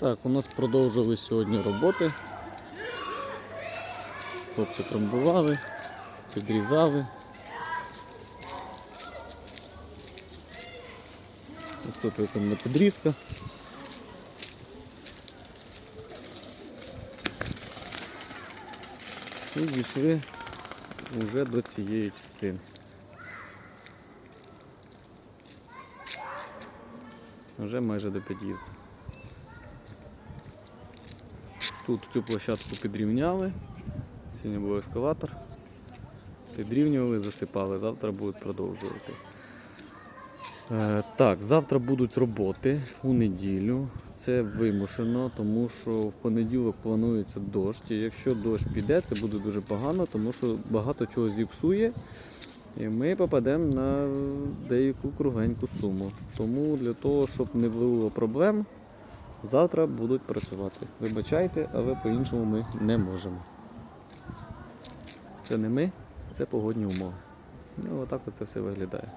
Так, у нас продовжились сьогодні роботи. Хлопці трамбували, підрізали. Ось тут виконана підрізка. І дійшли вже до цієї частини. Вже майже до під'їзду. Тут цю площадку підрівняли. Сьогодні був ескалатор. Підрівнювали, засипали. Завтра будуть продовжувати. Е, так, завтра будуть роботи у неділю. Це вимушено, тому що в понеділок планується дощ. І якщо дощ піде, це буде дуже погано, тому що багато чого зіпсує. І ми попадемо на деяку кругленьку суму. Тому для того, щоб не було проблем, завтра будуть працювати. Вибачайте, але по-іншому ми не можемо. Це не ми, це погодні умови. Ну, отак оце все виглядає.